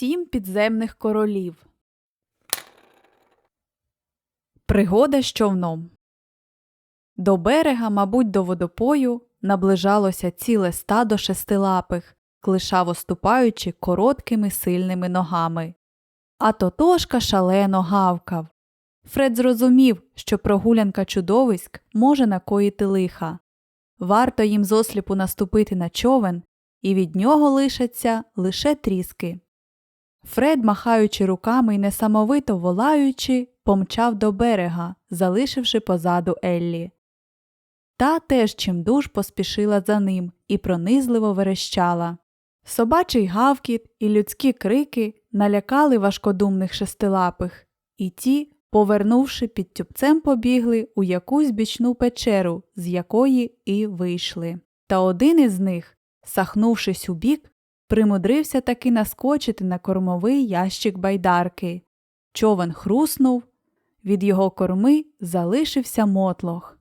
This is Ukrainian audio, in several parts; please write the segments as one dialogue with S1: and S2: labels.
S1: Сім підземних королів. Пригода з човном. До берега, мабуть, до водопою, наближалося ціле стадо шестилапих, клишаво ступаючи короткими сильними ногами. А Тотошка шалено гавкав. Фред зрозумів, що прогулянка чудовиськ може накоїти лиха. Варто їм зосліпу наступити на човен, і від нього лишаться лише тріски. Фред, махаючи руками і несамовито волаючи, помчав до берега, залишивши позаду Еллі. Та теж чимдуж поспішила за ним і пронизливо верещала. Собачий гавкіт і людські крики налякали важкодумних шестилапих, і ті, повернувши під тюбцем, побігли у якусь бічну печеру, з якої і вийшли. Та один із них, сахнувшись у бік, примудрився таки наскочити на кормовий ящик байдарки. Човен хруснув, від його корми залишився мотлох.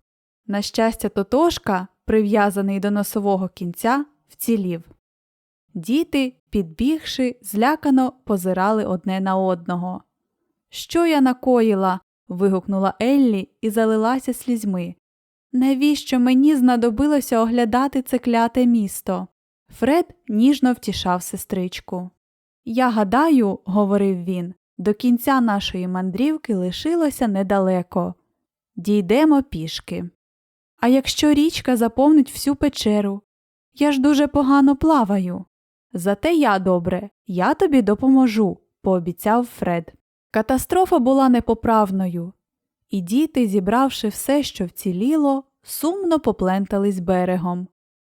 S1: На щастя, Тотошка, прив'язаний до носового кінця, вцілів. Діти, підбігши, злякано позирали одне на одного. Що я накоїла? вигукнула Еллі і залилася слізьми. Навіщо мені знадобилося оглядати це кляте місто? Фред ніжно втішав сестричку. Я гадаю, говорив він, до кінця нашої мандрівки лишилося недалеко. Дійдемо пішки. А якщо річка заповнить всю печеру, я ж дуже погано плаваю. Зате я добре, я тобі допоможу, пообіцяв Фред. Катастрофа була непоправною, і діти, зібравши все, що вціліло, сумно поплентались берегом.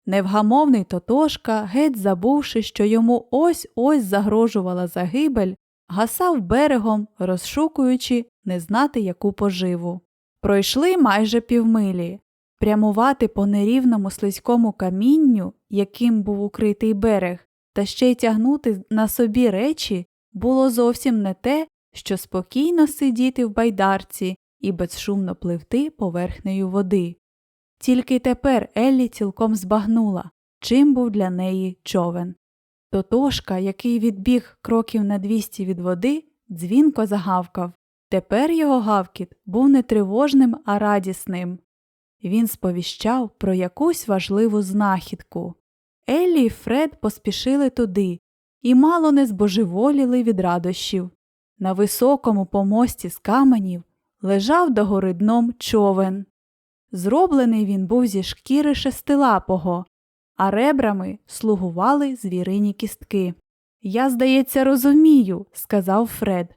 S1: Невгамовний Тотошка, геть забувши, що йому ось ось загрожувала загибель, гасав берегом, розшукуючи не знати яку поживу. Пройшли майже півмилі. Прямувати по нерівному слизькому камінню, яким був укритий берег, та ще й тягнути на собі речі, було зовсім не те, що спокійно сидіти в байдарці і безшумно пливти поверхнею води. Тільки тепер Еллі цілком збагнула, чим був для неї човен. Тотошка, який відбіг кроків на двісті від води, дзвінко загавкав. Тепер його гавкіт був не тривожним, а радісним. Він сповіщав про якусь важливу знахідку. Еллі і Фред поспішили туди і мало не збожеволіли від радощів. На високому помості з каменів лежав догори дном човен. Зроблений він був зі шкіри шестилапого, а ребрами слугували звірині кістки. Я, здається, розумію, сказав Фред.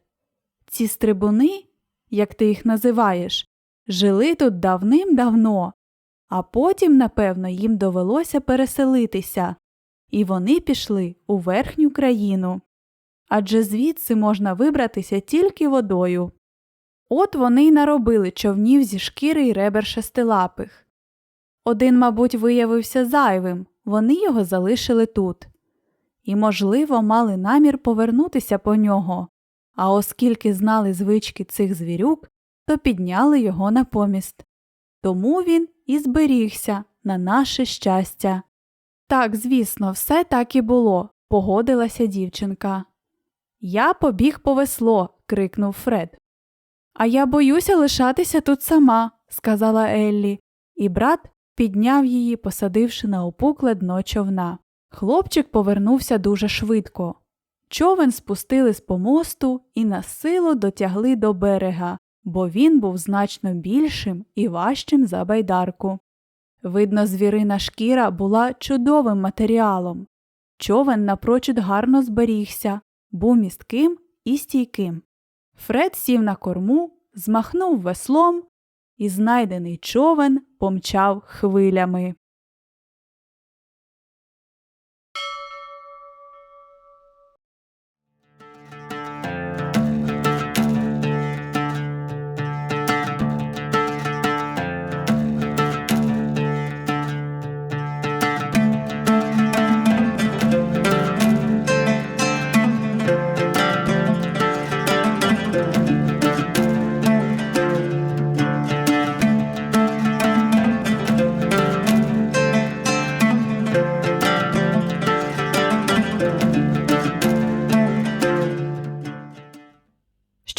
S1: Ці стрибуни, як ти їх називаєш, жили тут давним-давно, а потім, напевно, їм довелося переселитися, і вони пішли у верхню країну. Адже звідси можна вибратися тільки водою. От вони й наробили човнів зі шкіри й ребер шестилапих. Один, мабуть, виявився зайвим, вони його залишили тут. І, можливо, мали намір повернутися по нього, а оскільки знали звички цих звірюк, то підняли його на поміст. Тому він і зберігся на наше щастя. Так, звісно, все так і було, погодилася дівчинка. Я побіг по весло, крикнув Фред. А я боюся лишатися тут сама, сказала Еллі, і брат підняв її, посадивши на опукле дно човна. Хлопчик повернувся дуже швидко. Човен спустили з помосту і на силу дотягли до берега, бо він був значно більшим і важчим за байдарку. Видно, звірина шкіра була чудовим матеріалом. Човен напрочуд гарно зберігся, був містким і стійким. Фред сів на корму, змахнув веслом, і знайдений човен помчав хвилями.